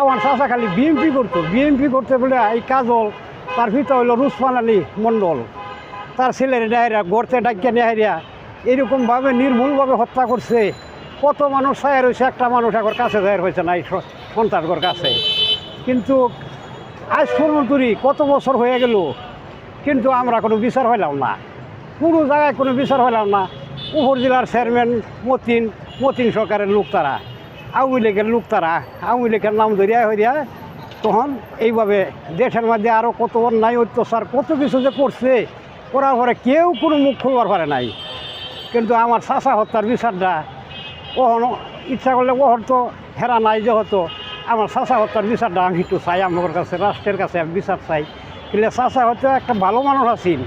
আমার চাচা খালি বিএমপি করতো। বিএমপি করতে বলে এই কাজল, তার ভিতরে হইল রুসমান আলী মণ্ডল। তার ছেলের ডায়রা গড়তে ডাকিয়ে নেহারিয়া এরকমভাবে নির্মূলভাবে হত্যা করছে। কত মানুষ ছায়া রয়েছে, একটা মানুষ এখন কাছে জায়ের হয়েছে না, এই সন্তানগর কাছে। কিন্তু আজ ফুলমন্তুরি কত বছর হয়ে গেল, কিন্তু আমরা কোনো বিচার হইলাম না। কোনো জায়গায় কোনো বিচার হইলাম না। উপজেলার চেয়ারম্যান মতিন মতিন সরকারের লোক তারা। আওয়ামী লোক তারা, আওয়ামী নাম ধরিয়া হইয়া তখন এইভাবে দেশের মধ্যে আরও কত অন্যায়, অত্যাচার, কত কিছু যে করছে, করার পরে কেউ কোনো মুখ খুলবার পারে নাই। কিন্তু আমার চাষা হত্যার বিচারটা ওহন ইচ্ছা করলে ওহর তো হেরা নাই যে হতো আমার চাষা হত্যার বিচারটা আমি একটু চাই আমার কাছে, রাষ্ট্রের কাছে আমি বিচার চাই। কিন্তু চাষা হয়তো একটা ভালো মানুষ আছেন।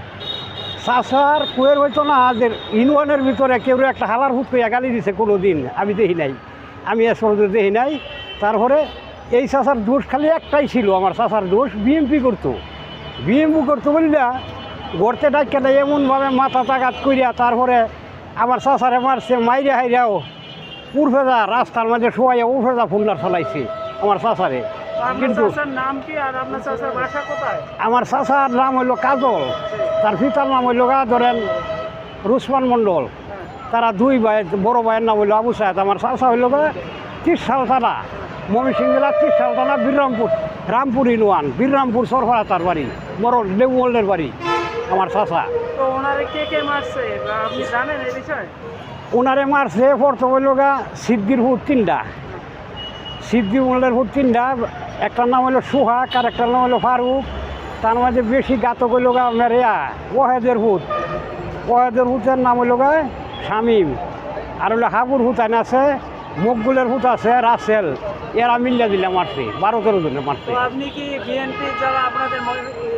চাষার কুয়ের হইতো না, যে ইউনিয়নের ভিতরে কেউ একটা হালার হুট করে গালি দিছে কোনো দিন আমি দেখি নাই। আমি এ সময় দেখি নাই তারপরে এই চাষার দোষ খালি একটাই ছিল আমার চাষার দোষ বিএমপি করতো। বিএমপি করতো বলিলা গড়তে ডাক্কা এমনভাবে মাথা তাগাত করিয়া তারপরে আমার চাষারে মারছে মাইরে হাইরাও উর্ফেদা রাস্তার মাঝে শোয়াইয়া উর্ফেদা ফুল্লার চালাইছে আমার চাষারে। কিন্তু আর আমার চাচার নাম হইল কাজল তার পিতার নাম হইল গা ধরেন রুসমান মণ্ডল। তারা দুই ভাই বড় ভাইয়ের নাম হইল আবু সাহেদ আমার চাচা হইল গা ত্রিশ সাল থানা মমি সিং জেলা ত্রিশ সাল থানা বীররামপুর রামপুর ইউনিয়ন বীররামপুর সরফরা তার বাড়ি বড় লেবুমল্ডের বাড়ি আমার তো ওনারে কে কে মারছে? প্রথম হইল গা সিদ্দির হুট তিনটা। সিদ্দি মল্লের হুট তিনটা একটার নাম হলো সুহাগ আর একটার নাম হলো ফারুক। তার মাঝে বেশি গাতক হইল গা মেরিয়া ওহেদের হুট ওহেদের হুতের নাম হইল গা শামিম। আর হলো হাবুর হুতান আছে মকবুলের হুত আছে রাসেল। এরা মিল্লা দিলে মারছে বারো তেরো জনে মারছে। আপনি কি বিএনপি যারা আপনাদের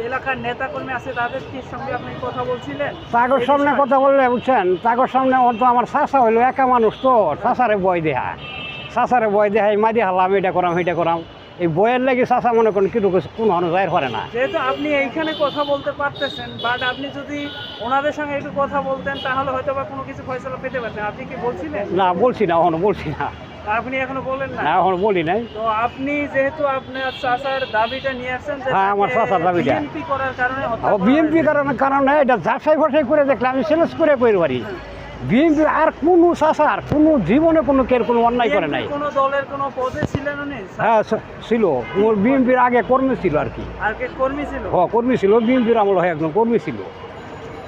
এলাকার নেতাকর্মী আছে তাদের কি সঙ্গে আপনি কথা বলছিলেন? তাগর সামনে কথা বললে বুঝছেন তাগর সামনে ওর তো আমার চাষা হইল একা মানুষ তো চাষারে বয় দেহা চাষারে বয় দেহাই মারি হালাম এটা করাম এটা করাম। এই বইয়ের লাগে চাষা মনে করেন কিন্তু কোনো হনো যাই পারে না। যেহেতু আপনি এইখানে কথা বলতে পারতেছেন বাট আপনি যদি ওনাদের সঙ্গে একটু কথা বলতেন তাহলে হয়তো বা কোনো কিছু ফয়সলা পেতে পারতেন। আপনি কি বলছিলেন? না বলছি না এখনও বলছি না। আপনি এখনও বলেন না? এখনও বলি নাই। তো আপনি যেহেতু আপনার চাচার দাবিটা নিয়ে আসছেন হ্যাঁ, আমার চাচার দাবিটা। বিএনপি করার কারণে বিএনপি। কারণে কারণে এটা যাচাই ফাঁসাই করে দেখলে আমি সেলেস করে পারি বিএনপি আর কোনো চাষার কোনো জীবনে কোনো কের কোনো অন্যায় করে নাই। কোনো দলের কোনো পদে ছিলেন উনি হ্যাঁ ছিল। মোর বিএনপির আগে কর্মী ছিল আর কি। আর কে কর্মী ছিল? হ কর্মী ছিল বিএনপির আমল হয় একজন কর্মী ছিল।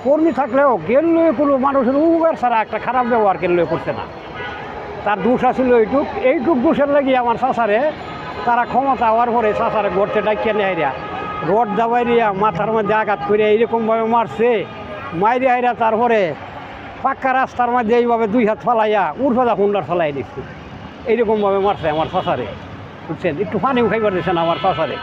কর্মী থাকলেও গেলে কোনো মানুষের উপকার ছাড়া একটা খারাপ ব্যবহার কেলে করছে না। তার দোষ আছিল এইটুক। এইটুক দোষের লাগি আমার চাষারে তারা ক্ষমতা হওয়ার পরে চাষারে গড়তে ডাকিয়ে রড দাবাই রিয়া মাথার মধ্যে আঘাত করে এইরকমভাবে মারছে। মাইরে হাইরা তারপরে পাক্কা রাস্তার মধ্যে এইভাবে দুই হাত ফালাইয়া উর্ফেদা হুন্ডার ফালাই দিচ্ছি এইরকমভাবে মারছে আমার ফাঁসারে বুঝছেন? একটু পানিও খাইবার দিচ্ছে দিচ্ছেন আমার ফাঁসারে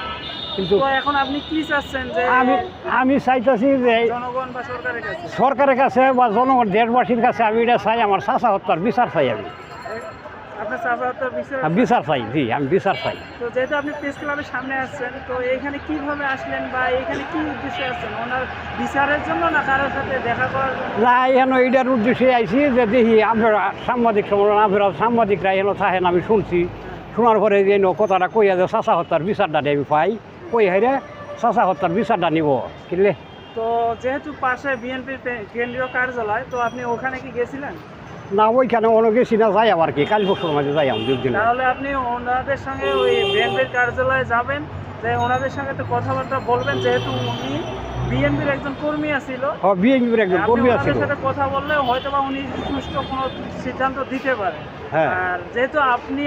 কিন্তু এখন আপনি কি চাচ্ছেন যে আমি আমি চাইতেছি যে জনগণ বা সরকারের কাছে? সরকারের কাছে বা জনগণ দেশবাসীর কাছে আমি এটা চাই আমার চাষা হত্যার বিচার চাই আমি। আমি বিচার চাই জি আমি বিচার চাই তো যেহেতু আপনি প্রেস ক্লাবের সামনে আসছেন তো কীভাবে আসলেন বা এইখানে কি উদ্দেশ্যে আসছেন ওনার বিচারের জন্য না কারোর সাথে দেখা করার না এখানে এইটার উদ্দেশ্যে আইছি যে দেখি সাংবাদিক সম্মেলন সাংবাদিকরা এখানে থাকেন আমি শুনছি। শোনার পরে যে কথাটা কইয়া যে চাষা হত্যার বিচারটা আমি পাই। কই হাইরে চাষা হত্যার বিচারটা নিব কিনলে? তো যেহেতু পাশে বিএনপির কেন্দ্রীয় কার্যালয় তো আপনি ওখানে কি গেছিলেন? না ওইখানে অনেকে গেছি না যাই আবার কি? কালী বছর মাঝে যাই আমি দুদিন তাহলে আপনি ওনাদের সঙ্গে ওই বিএনপির কার্যালয়ে যাবেন যে ওনাদের সঙ্গে তো কথাবার্তা বলবেন যেহেতু উনি বিএনপির একজন কর্মী আছিল। বিএনপির একজন কর্মী আছিল। সাথে কথা বললে হয়তো বা উনি সুষ্ঠু কোনো সিদ্ধান্ত দিতে পারেন হ্যাঁ। আর যেহেতু আপনি